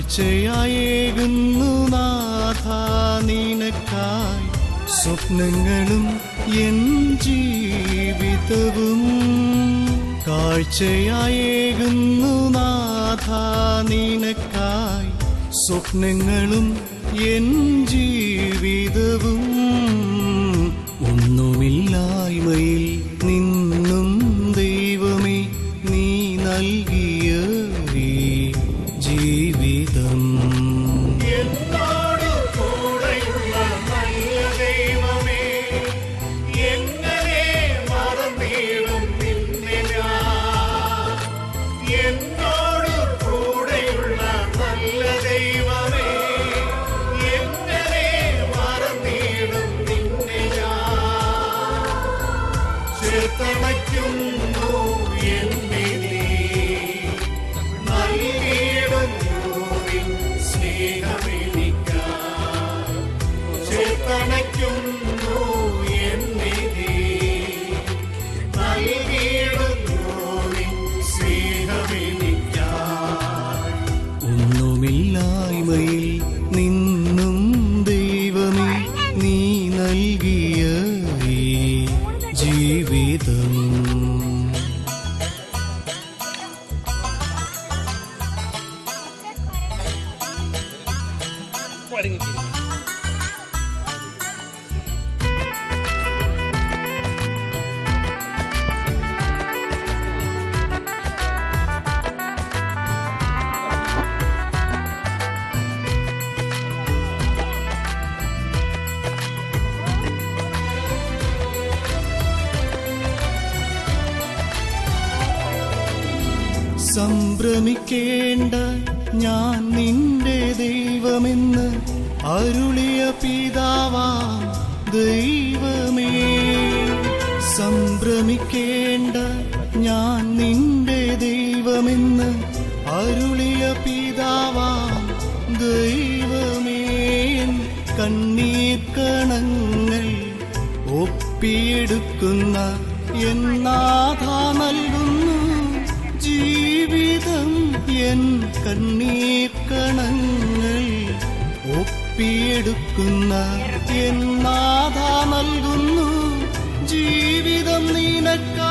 കാഴ്ചയായേകുന്നു നാഥ നിനക്കായി സ്വപ്നങ്ങളും എൻ ജീവിതവും. കാഴ്ചയായേകുന്നു നാഥ നിനക്കായി സ്വപ്നങ്ങളും എൻ ജീവിതവും. ഒന്നുമില്ലായ്മയിൽ നിന്നും ദൈവമേ നീ നൽകിയ ചേർത്തണയ്ക്കുന്നു എന്നെ നീ. നൽകിയിടുന്നു സ്നേഹമെനിക്കായി. ഒന്നുമില്ലായ്മയിൽ നിന്നും ദൈവമേ നീ നൽകിയ ജീവിതം സംഭ്രമിക്കേണ്ട ഞാൻ നിന്റെ ദൈവമെന്ന് അരുളിയ പിതാവാ ദൈവമേ. സംഭ്രമിക്കേണ്ട ഞാൻ നിന്റെ ദൈവമെന്ന് അരുളിയ പിതാവാ ദൈവമേ. കണ്ണീർ കണങ്ങൾ ഒപ്പിയെടുക്കുന്ന എന്നാഥ നൽകുന്നു. എൻ കണ്ണീർ കണങ്ങൾ ഒപ്പിയെടുക്കുന്ന എന്നാഥ നൽകുന്നു. ജീവിതം നിനക്കാ